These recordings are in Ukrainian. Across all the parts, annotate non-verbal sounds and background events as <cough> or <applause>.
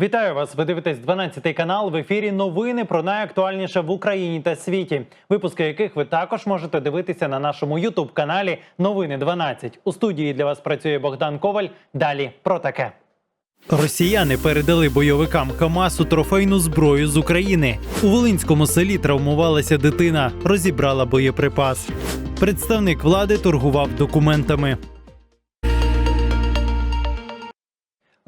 Вітаю вас! Ви дивитесь 12 канал. В ефірі новини про найактуальніше в Україні та світі. Випуски яких ви також можете дивитися на нашому Ютуб каналі Новини 12. У студії для вас працює Богдан Коваль. Далі про таке. Росіяни передали бойовикам Хамасу трофейну зброю з України. У Волинському селі травмувалася дитина, розібрала боєприпас. Представник влади торгував документами.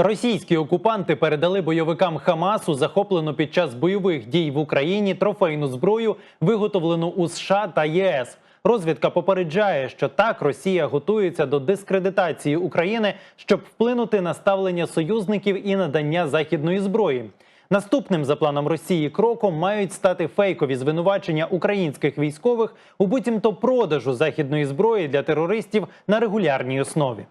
Російські окупанти передали бойовикам Хамасу захоплену під час бойових дій в Україні трофейну зброю, виготовлену у США та ЄС. Розвідка попереджає, що так Росія готується до дискредитації України, щоб вплинути на ставлення союзників і надання західної зброї. Наступним за планом Росії кроком мають стати фейкові звинувачення українських військових у буцімто продажу західної зброї для терористів на регулярній основі.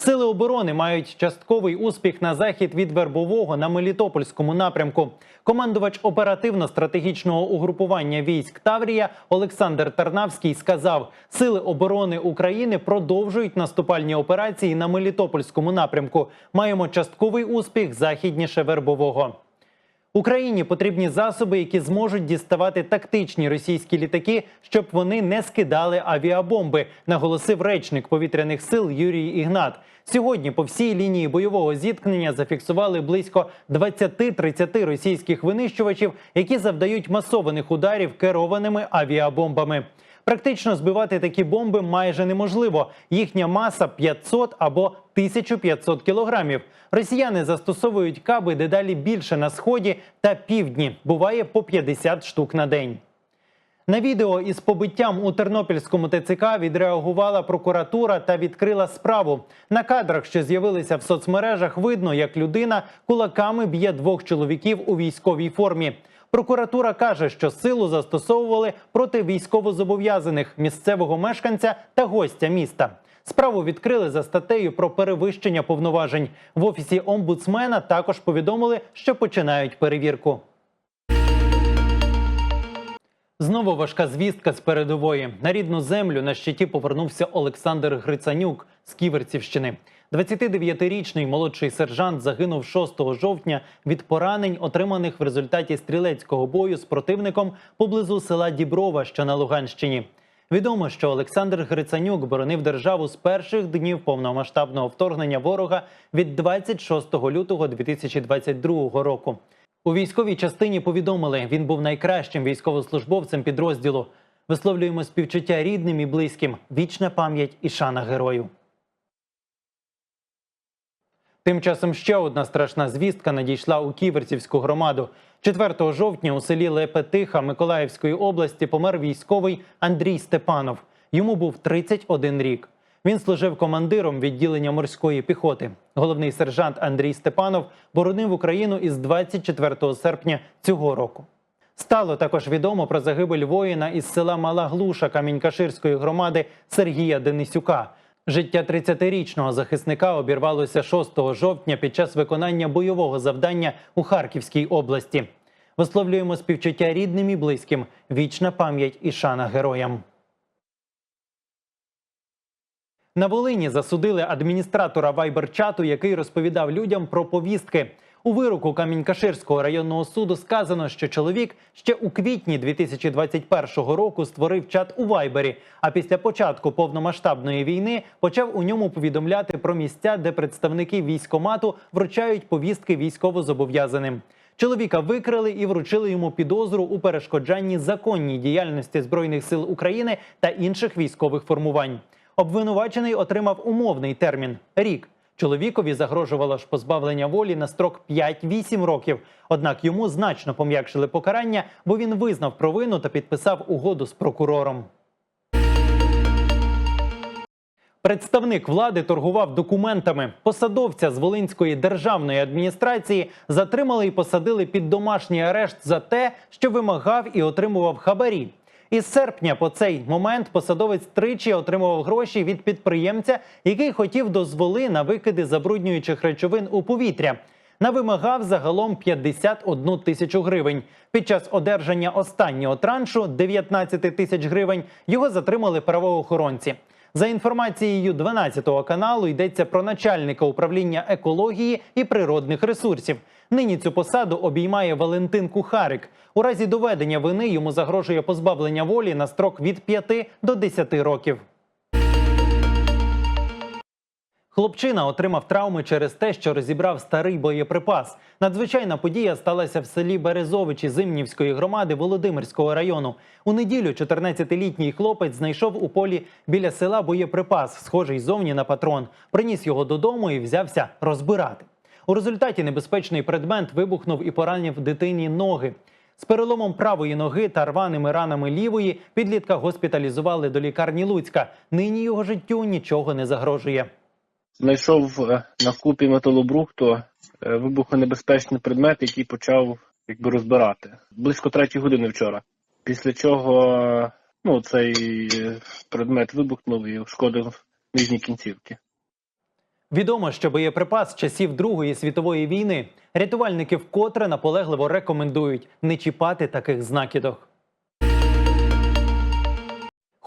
Сили оборони мають частковий успіх на захід від вербового на Мелітопольському напрямку. Командувач оперативно-стратегічного угрупування військ Таврія Олександр Тарнавський сказав: Сили оборони України продовжують наступальні операції на Мелітопольському напрямку. Маємо частковий успіх західніше вербового. Україні потрібні засоби, які зможуть діставати тактичні російські літаки, щоб вони не скидали авіабомби, наголосив речник повітряних сил Юрій Ігнат. Сьогодні по всій лінії бойового зіткнення зафіксували близько 20-30 російських винищувачів, які завдають масованих ударів керованими авіабомбами. Практично збивати такі бомби майже неможливо. Їхня маса 500 або 1500 кілограмів. Росіяни застосовують каби дедалі більше на сході та півдні. Буває по 50 штук на день. На відео із побиттям у Тернопільському ТЦК відреагувала прокуратура та відкрила справу. На кадрах, що з'явилися в соцмережах, видно, як людина кулаками б'є двох чоловіків у військовій формі. Прокуратура каже, що силу застосовували проти військовозобов'язаних місцевого мешканця та гостя міста. Справу відкрили за статтею про перевищення повноважень. В офісі омбудсмена також повідомили, що починають перевірку. Знову важка звістка з передової. На рідну землю на щиті повернувся Олександр Грицанюк з Ківерцівщини. 29-річний молодший сержант загинув 6 жовтня від поранень, отриманих в результаті стрілецького бою з противником поблизу села Діброва, що на Луганщині. Відомо, що Олександр Грицанюк боронив державу з перших днів повномасштабного вторгнення ворога від 26 лютого 2022 року. У військовій частині повідомили, він був найкращим військовослужбовцем підрозділу. Висловлюємо співчуття рідним і близьким. Вічна пам'ять і шана герою. Тим часом ще одна страшна звістка надійшла у Ківерцівську громаду. 4 жовтня у селі Лепетиха Миколаївської області помер військовий Андрій Степанов. Йому був 31 рік. Він служив командиром відділення морської піхоти. Головний сержант Андрій Степанов боронив Україну із 24 серпня цього року. Стало також відомо про загибель воїна із села Мала Глуша Камінькаширської громади Сергія Денисюка. Життя 30-річного захисника обірвалося 6 жовтня під час виконання бойового завдання у Харківській області. Висловлюємо співчуття рідним і близьким. Вічна пам'ять і шана героям. На Волині засудили адміністратора вайбер-чату, який розповідав людям про повістки. У вироку Камінькаширського районного суду сказано, що чоловік ще у квітні 2021 року створив чат у Вайбері. А після початку повномасштабної війни почав у ньому повідомляти про місця, де представники військомату вручають повістки військовозобов'язаним. Чоловіка викрили і вручили йому підозру у перешкоджанні законній діяльності збройних сил України та інших військових формувань. Обвинувачений отримав умовний термін рік. Чоловікові загрожувало ж позбавлення волі на строк 5-8 років. Однак йому значно пом'якшили покарання, бо він визнав провину та підписав угоду з прокурором. Представник влади торгував документами. Посадовця з Волинської державної адміністрації затримали і посадили під домашній арешт за те, що вимагав і отримував хабарі. Із серпня по цей момент посадовець тричі отримував гроші від підприємця, який хотів дозволи на викиди забруднюючих речовин у повітря. Навимагав загалом 51 тисячу гривень. Під час одержання останнього траншу 19 тисяч гривень його затримали правоохоронці. За інформацією 12 каналу йдеться про начальника управління екології і природних ресурсів. Нині цю посаду обіймає Валентин Кухарик. У разі доведення вини йому загрожує позбавлення волі на строк від 5 до 10 років. Хлопчина отримав травми через те, що розібрав старий боєприпас. Надзвичайна подія сталася в селі Березовичі Зимнівської громади Володимирського району. У неділю 14-літній хлопець знайшов у полі біля села боєприпас, схожий зовні на патрон. Приніс його додому і взявся розбирати. У результаті небезпечний предмет вибухнув і поранив дитині ноги. З переломом правої ноги та рваними ранами лівої підлітка госпіталізували до лікарні Луцька. Нині його життю нічого не загрожує. Знайшов е, на купі металобрухту е, вибухонебезпечний предмет, який почав якби розбирати близько третьої години вчора. Після чого ну, цей предмет вибухнув і шкодив нижні кінцівки. Відомо, що боєприпас часів Другої світової війни рятувальники вкотре наполегливо рекомендують не чіпати таких знакідок.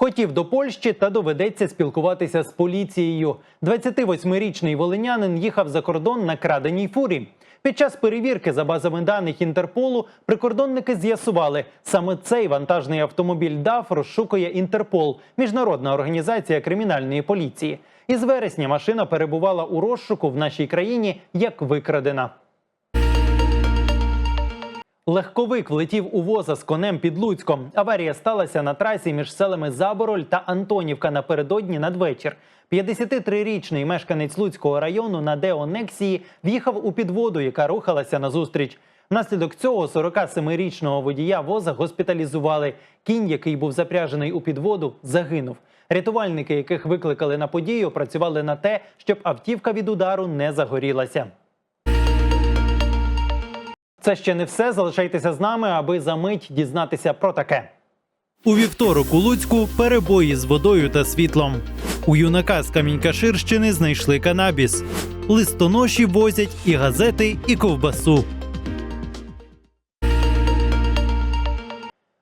Хотів до Польщі та доведеться спілкуватися з поліцією. 28-річний волинянин їхав за кордон на краденій фурі. Під час перевірки за базами даних Інтерполу прикордонники з'ясували, саме цей вантажний автомобіль ДАФ розшукує Інтерпол, міжнародна організація кримінальної поліції. Із вересня машина перебувала у розшуку в нашій країні як викрадена. Легковик влетів у воза з конем під Луцьком. Аварія сталася на трасі між селами Забороль та Антонівка напередодні надвечір. 53-річний мешканець Луцького району на Деонексії в'їхав у підводу, яка рухалася назустріч. Внаслідок цього 47-річного водія воза госпіталізували. Кінь, який був запряжений у підводу, загинув. Рятувальники, яких викликали на подію, працювали на те, щоб автівка від удару не загорілася. Це ще не все. Залишайтеся з нами, аби за мить дізнатися про таке. У вівторок у Луцьку перебої з водою та світлом. У юнака з Камінькаширщини знайшли канабіс. Листоноші возять і газети, і ковбасу.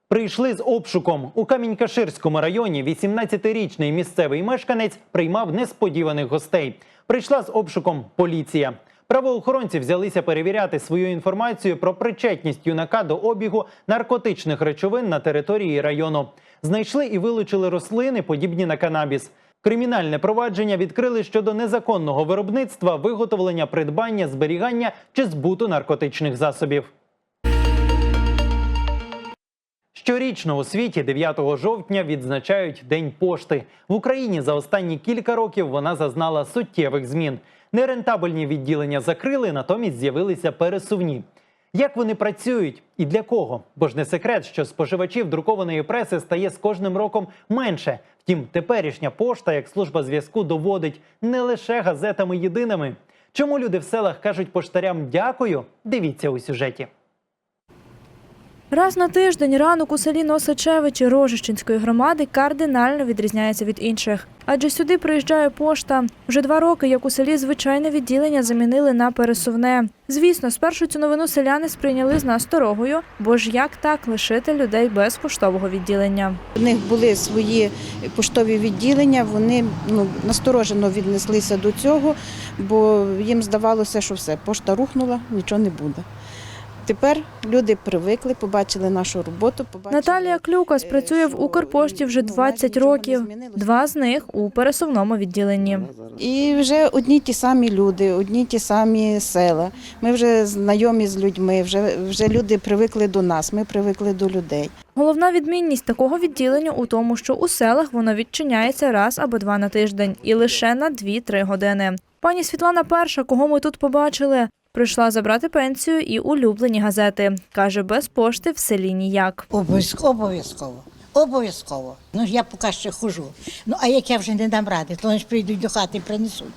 Прийшли з обшуком у Камінькаширському районі. 18-річний місцевий мешканець приймав несподіваних гостей. Прийшла з обшуком поліція. Правоохоронці взялися перевіряти свою інформацію про причетність юнака до обігу наркотичних речовин на території району. Знайшли і вилучили рослини, подібні на канабіс. Кримінальне провадження відкрили щодо незаконного виробництва, виготовлення, придбання, зберігання чи збуту наркотичних засобів. Щорічно у світі 9 жовтня відзначають День пошти. В Україні за останні кілька років вона зазнала суттєвих змін. Нерентабельні відділення закрили, натомість з'явилися пересувні. Як вони працюють і для кого? Бо ж не секрет, що споживачів друкованої преси стає з кожним роком менше. Втім, теперішня пошта як служба зв'язку доводить не лише газетами єдиними. Чому люди в селах кажуть поштарям дякую? Дивіться у сюжеті. Раз на тиждень ранок у селі Носачевичі Рожищенської громади кардинально відрізняється від інших. Адже сюди приїжджає пошта. Вже два роки, як у селі звичайне відділення замінили на пересувне. Звісно, спершу цю новину селяни сприйняли з насторогою, бо ж як так лишити людей без поштового відділення. У них були свої поштові відділення, вони ну, насторожено віднеслися до цього, бо їм здавалося, що все, пошта рухнула, нічого не буде. Тепер люди привикли, побачили нашу роботу. Побачили, Наталія Клюкас працює в Укрпошті вже 20 років. Два з них у пересувному відділенні. І вже одні ті самі люди, одні ті самі села. Ми вже знайомі з людьми, вже, вже люди привикли до нас, ми привикли до людей. Головна відмінність такого відділення у тому, що у селах воно відчиняється раз або два на тиждень і лише на 2-3 години. Пані Світлана перша, кого ми тут побачили, прийшла забрати пенсію і улюблені газети. Каже, без пошти в селі ніяк. Обов'язково, обов'язково. Обов'язково. Ну я поки ще хожу. Ну а як я вже не дам ради, то вони ж прийдуть до хати і принесуть.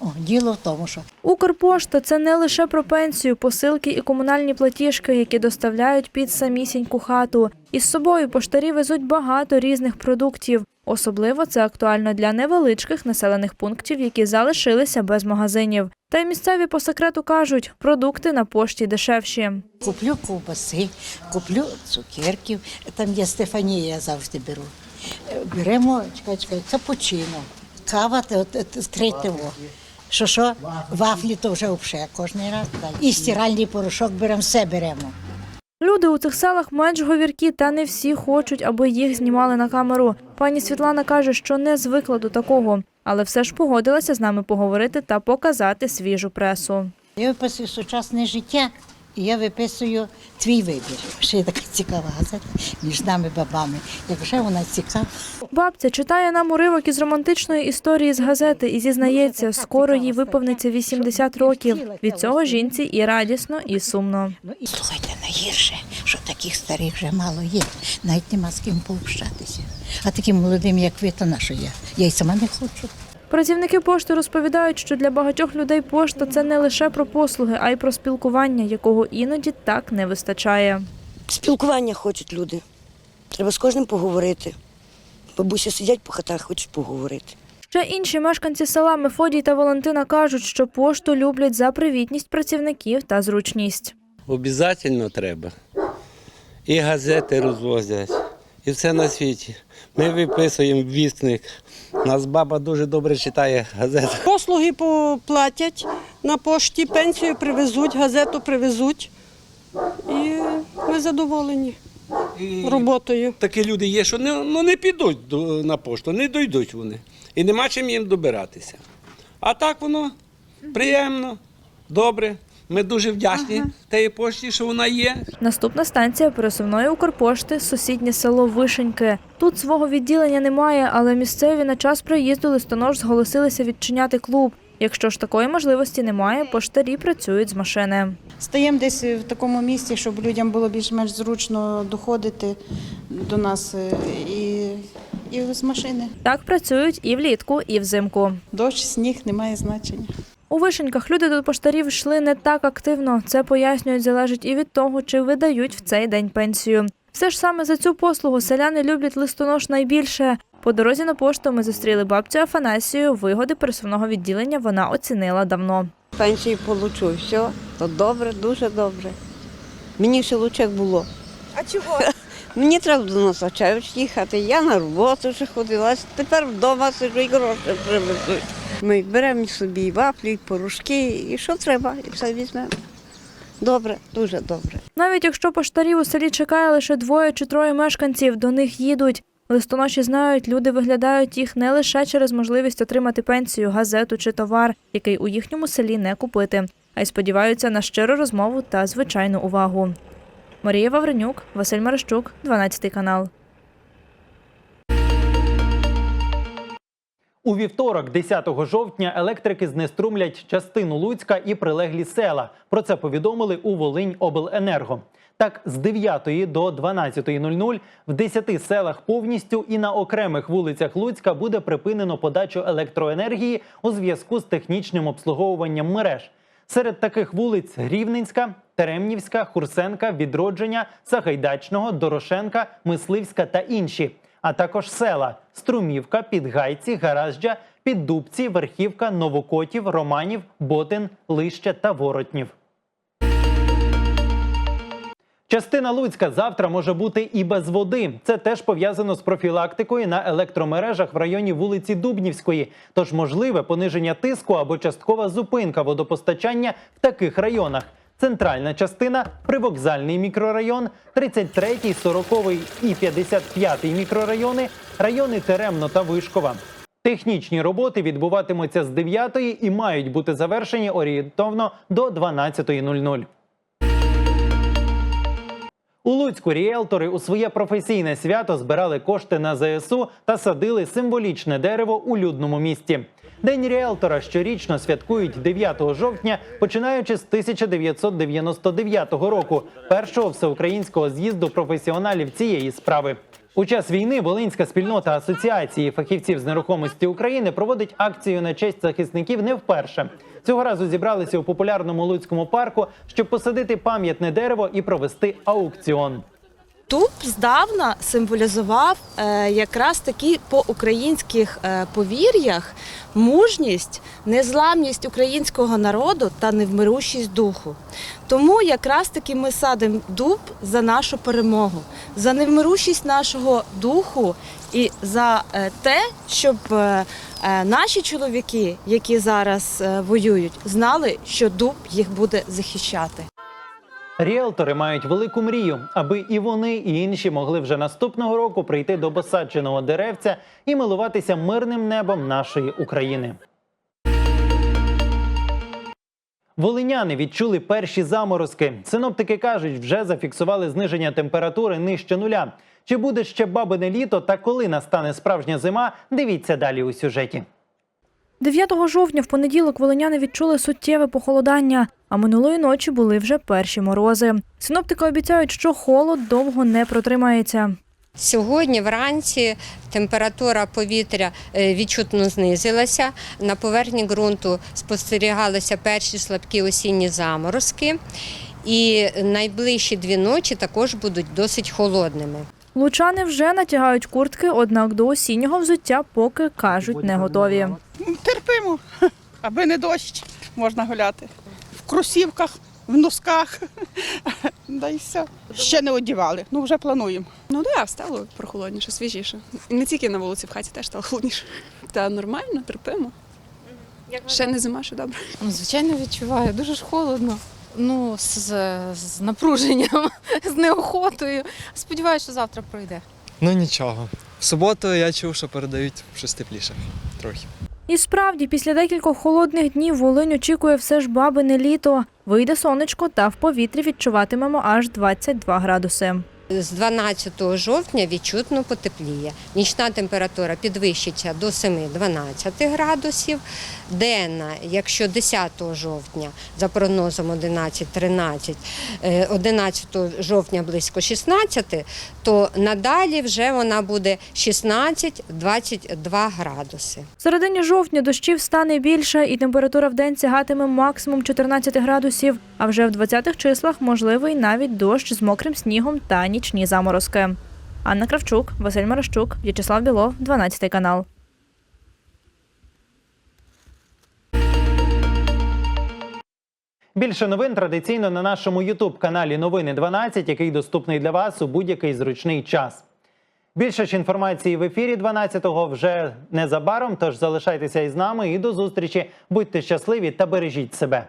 О, діло в тому, що Укрпошта це не лише про пенсію, посилки і комунальні платіжки, які доставляють під самісіньку хату. Із собою поштарі везуть багато різних продуктів. Особливо це актуально для невеличких населених пунктів, які залишилися без магазинів. Та й місцеві по секрету кажуть, продукти на пошті дешевші. куплю ковбаси, куплю цукерків. Там є Стефанія, я завжди беру. Е, Беремо, чекай, чекай, капучино, кава, те- Що що, вафлі то вже взагалі кожен раз. І стиральний порошок беремо, все беремо. Люди у цих селах менш говіркі, та не всі хочуть, аби їх знімали на камеру. Пані Світлана каже, що не звикла до такого, але все ж погодилася з нами поговорити та показати свіжу пресу. Я виписую сучасне життя, і я виписую твій вибір. Ще є така цікава газета між нами бабами. Як вже вона цікава. Бабця читає нам уривок із романтичної історії з газети і зізнається, скоро їй виповниться 80 років. Від цього жінці і радісно, і сумно. Ну слухайте, найгірше, що таких старих вже мало є. Навіть нема з ким пообщатися. А таким молодим, як ви, то на що я? Я й сама не хочу. Працівники пошти розповідають, що для багатьох людей пошта це не лише про послуги, а й про спілкування, якого іноді так не вистачає. Спілкування хочуть люди. Треба з кожним поговорити. Бабусі сидять по хатах, хочуть поговорити. Ще інші мешканці села Мефодій та Валентина кажуть, що пошту люблять за привітність працівників та зручність. Обязательно треба. І газети розвозять, і все на світі. Ми виписуємо вісник. Нас баба дуже добре читає газети. Послуги поплатять на пошті, пенсію привезуть, газету привезуть. І ми задоволені І роботою. такі люди є, що не, ну, не підуть до- на пошту, не дійдуть вони. І нема чим їм добиратися. А так воно приємно, добре. Ми дуже вдячні тієї пошті, що вона є. Наступна станція пересувної Укрпошти сусіднє село Вишеньки. Тут свого відділення немає, але місцеві на час приїзду листонож зголосилися відчиняти клуб. Якщо ж такої можливості немає, поштарі працюють з машини. Стаємо десь в такому місці, щоб людям було більш-менш зручно доходити до нас е, і, і з машини. Так працюють і влітку, і взимку. Дощ, сніг не має значення. У вишеньках люди до поштарів йшли не так активно. Це пояснюють залежить і від того, чи видають в цей день пенсію. Все ж саме за цю послугу селяни люблять листонож найбільше. По дорозі на пошту ми зустріли бабцю Афанасію. Вигоди пересувного відділення вона оцінила давно. Пенсію получу, все, то добре, дуже добре. Мені ще лучше як було. А чого? Мені треба до Носачевич їхати, я на роботу вже ходила, тепер вдома сиджу і гроші привезуть. Ми беремо собі і вафлі, і порошки, і що треба, і все візьмемо. Добре, дуже добре. Навіть якщо поштарів у селі чекає лише двоє чи троє мешканців, до них їдуть. Листоноші знають, люди виглядають їх не лише через можливість отримати пенсію, газету чи товар, який у їхньому селі не купити, а й сподіваються на щиру розмову та звичайну увагу. Марія Вавренюк, Василь Марищук, 12 канал. У вівторок, 10 жовтня, електрики знеструмлять частину Луцька і прилеглі села. Про це повідомили у Волинь Обленерго. Так, з 9 до 12.00 в 10 селах повністю і на окремих вулицях Луцька буде припинено подачу електроенергії у зв'язку з технічним обслуговуванням мереж. Серед таких вулиць Рівненська, Теремнівська, Хурсенка, Відродження, Сагайдачного, Дорошенка, Мисливська та інші, а також села Струмівка, Підгайці, Гаражджа, Піддубці, Верхівка, Новокотів, Романів, Ботин, Лище та Воротнів. Частина Луцька завтра може бути і без води. Це теж пов'язано з профілактикою на електромережах в районі вулиці Дубнівської. Тож можливе пониження тиску або часткова зупинка водопостачання в таких районах. Центральна частина, привокзальний мікрорайон, 33-й, 40-й і 55-й мікрорайони, райони Теремно та Вишкова. Технічні роботи відбуватимуться з 9 і мають бути завершені орієнтовно до 12.00. У Луцьку ріелтори у своє професійне свято збирали кошти на ЗСУ та садили символічне дерево у людному місті. День ріелтора щорічно святкують 9 жовтня, починаючи з 1999 року, першого всеукраїнського з'їзду професіоналів цієї справи. У час війни Волинська спільнота асоціації фахівців з нерухомості України проводить акцію на честь захисників не вперше. Цього разу зібралися у популярному Луцькому парку, щоб посадити пам'ятне дерево і провести аукціон. Дуб здавна символізував е, якраз таки по українських е, повір'ях мужність, незламність українського народу та невмирущість духу. Тому якраз таки ми садимо дуб за нашу перемогу, за невмирущість нашого духу і за е, те, щоб наші чоловіки, які зараз воюють, знали, що дуб їх буде захищати. Ріелтори мають велику мрію, аби і вони, і інші могли вже наступного року прийти до посадженого деревця і милуватися мирним небом нашої України. Волиняни відчули перші заморозки. Синоптики кажуть, вже зафіксували зниження температури нижче нуля. Чи буде ще бабине літо та коли настане справжня зима? Дивіться далі у сюжеті. 9 жовтня в понеділок волиняни відчули суттєве похолодання, а минулої ночі були вже перші морози. Синоптики обіцяють, що холод довго не протримається. Сьогодні вранці температура повітря е, відчутно знизилася. На поверхні ґрунту спостерігалися перші слабкі осінні заморозки. І найближчі дві ночі також будуть досить холодними. Лучани вже натягають куртки, однак до осіннього взуття поки кажуть не готові. терпимо, <laughs> аби не дощ, можна гуляти. В кросівках, в носках. <laughs> Да і все. Ще не одівали, ну вже плануємо. Ну так, да, стало прохолодніше, свіжіше. І не тільки на вулиці, в хаті теж стало холодніше. Та нормально, терпимо. Ще не зима, ще добре. Ну, Звичайно, відчуваю. Дуже ж холодно. Ну, з, з напруженням, <laughs> з неохотою. Сподіваюся, що завтра пройде. Ну нічого. В суботу я чув, що передають щось тепліше. Трохи. І справді, після декількох холодних днів Волинь очікує все ж бабине літо. Вийде сонечко та в повітрі відчуватимемо аж 22 градуси. З 12 жовтня відчутно потепліє. Нічна температура підвищиться до 7-12 градусів. Денна, якщо 10 жовтня, за прогнозом 11-13, е, 11 жовтня близько 16, то надалі вже вона буде 16-22 градуси. В середині жовтня дощів стане більше, і температура в день сягатиме максимум 14 градусів. А вже в 20-х числах можливий навіть дощ з мокрим снігом та нічні заморозки. Анна Кравчук, Василь Марощук, В'ячеслав Білов, 12 канал. Більше новин традиційно на нашому Ютуб каналі Новини 12, який доступний для вас у будь-який зручний час. Більше ж інформації в ефірі 12-го вже незабаром. Тож залишайтеся із нами і до зустрічі. Будьте щасливі та бережіть себе.